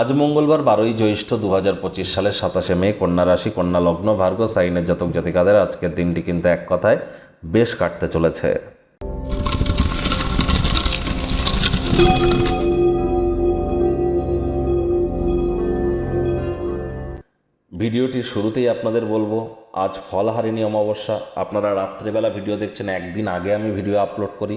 আজ মঙ্গলবার বারোই জ্যৈষ্ঠ দু হাজার পঁচিশ সালের সাতাশে মে, কন্যা রাশি, কন্যা লগ্ন ভার্গ সাইনের জাতক জাতিকাদের আজকের দিনটি কিন্তু এক কথায় বেশ কাটতে চলেছে। ভিডিওটির শুরুতেই আপনাদের বলব, আজ ফলহারিণী অমাবস্যা। আপনারা রাত্রেবেলা ভিডিও দেখছেন, একদিন আগে আমি ভিডিও আপলোড করি।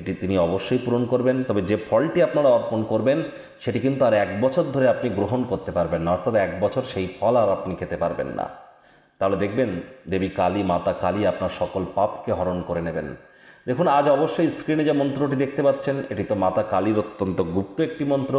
এটি তিনি অবশ্যই পূরণ করবেন। তবে যে ফলটি আপনারা অর্পণ করবেন, সেটি কিন্তু আর এক বছর ধরে আপনি গ্রহণ করতে পারবেন না, অর্থাৎ এক বছর সেই ফল আর আপনি খেতে পারবেন না। তাহলে দেখবেন, দেবী কালী, মাতা কালী আপনার সকল পাপকে হরণ করে নেবেন। দেখুন, আজ অবশ্যই স্ক্রিনে যে মন্ত্রটি দেখতে পাচ্ছেন, এটি তো মাতা কালীর অত্যন্ত গুপ্ত একটি মন্ত্র।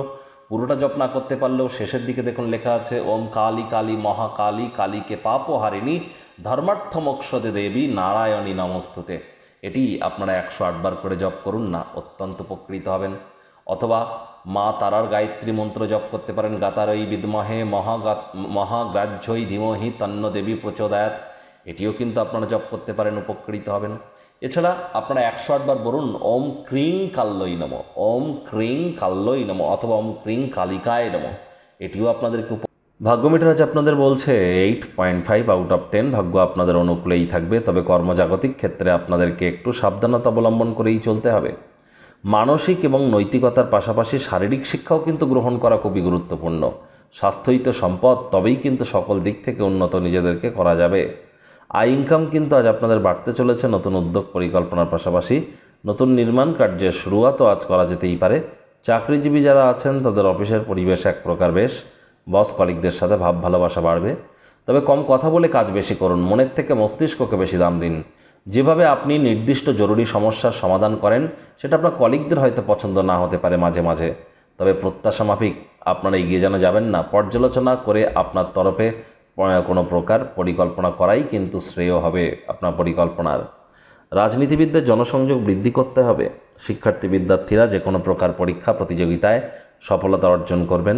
পুরোটা জপ না করতে পারলেও শেষের দিকে দেখুন লেখা আছে, ওম কালী কালী মহাকালী কালীকে পাপ হারিণী ধর্মার্থ মোক্ষদে দেবী নারায়ণী নমস্তুতে। এটি আপনারা একশো আটবার করে জপ করুন না, অত্যন্ত উপকৃত হবেন। অথবা মা তারার গায়ত্রী মন্ত্র জপ করতে পারেন গাতারই বিদ্মহে মহাগা মহাগ্রাহ্যই ধীমহি তন্ন দেবী প্রচোদয়াত। এটিও কিন্তু আপনারা জপ করতে পারেন, উপকৃত হবেন। এছাড়া আপনারা একশো আটবার বলুন, ওম ক্রিং কাল্লই নম, ওম ক্রিং কাল্লই নম অথবা ওম ক্রিং কালিকায় নম। এটিও আপনাদেরকে উপ- ভাগ্য মিটার আজ আপনাদের বলছে eight point five out of ten ভাগ্য আপনাদের অনুকূলেই থাকবে, তবে কর্মজাগতিক ক্ষেত্রে আপনাদেরকে একটু সাবধানতা অবলম্বন করেই চলতে হবে। মানসিক এবং নৈতিকতার পাশাপাশি শারীরিক শিক্ষাও কিন্তু গ্রহণ করা খুবই গুরুত্বপূর্ণ। স্বাস্থ্যই তো সম্পদ তবেই কিন্তু সকল দিক থেকে উন্নত নিজেদেরকে করা যাবে। আয় ইনকাম কিন্তু আজ আপনাদের বাড়তে চলেছে, নতুন উদ্যোগ পরিকল্পনার পাশাপাশি নতুন নির্মাণ কার্যের শুরুয়াতও আজ করা যেতেই পারে। চাকরিজীবী যারা আছেন, তাদের অফিসের পরিবেশ এক প্রকার বেশ। বস কলিকদের সাথে ভাব ভালোবাসা বাড়বে। তবে কম কথা বলে কাজ বেশি করুন, মনের থেকে মস্তিষ্ককে বেশি দাম দিন। যেভাবে আপনি নির্দিষ্ট জরুরি সমস্যার সমাধান করেন, সেটা আপনার কলিগদের হয়তো পছন্দ না হতে পারে মাঝে মাঝে। তবে প্রত্যাশা মাফিক, আপনারা এগিয়ে যেন যাবেন না। পর্যালোচনা করে আপনার তরফে কোনো প্রকার পরিকল্পনা করাই কিন্তু শ্রেয় হবে আপনার পরিকল্পনার। রাজনীতিবিদদের জনসংযোগ বৃদ্ধি করতে হবে। শিক্ষার্থী বিদ্যার্থীরা যে কোনো প্রকার পরীক্ষা, প্রতিযোগিতায় সফলতা অর্জন করবেন।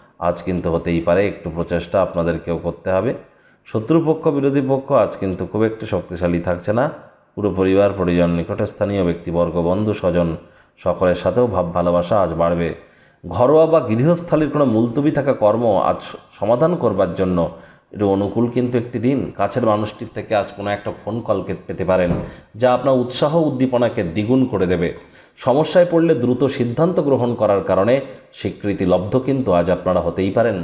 আজ কিন্তু হতেই পারে, একটু প্রচেষ্টা আপনাদেরকেও করতে হবে। শত্রুপক্ষ, বিরোধী পক্ষ আজ কিন্তু খুব একটি শক্তিশালী থাকছে না। পুরো পরিবার, পরিজন নিকটে স্থানীয় ব্যক্তিবর্গ, বন্ধু, স্বজন সকলের সাথেও ভাব ভালোবাসা আজ বাড়বে। ঘরোয়া বা গৃহস্থালির কোনো মুলতবি থাকা কর্ম আজ সমাধান করবার জন্য এটা অনুকূল কিন্তু একটি দিন। কাছের মানুষটির থেকে আজ কোনো একটা ফোন কলকে পেতে পারেন, যা আপনার উৎসাহ, উদ্দীপনাকে দ্বিগুণ করে দেবে। সমস্যায় পড়লে দ্রুত সিদ্ধান্ত গ্রহণ করার কারণে স্বীকৃতি লব্ধ কিন্তু আজ আপনারা হতেই পারেন।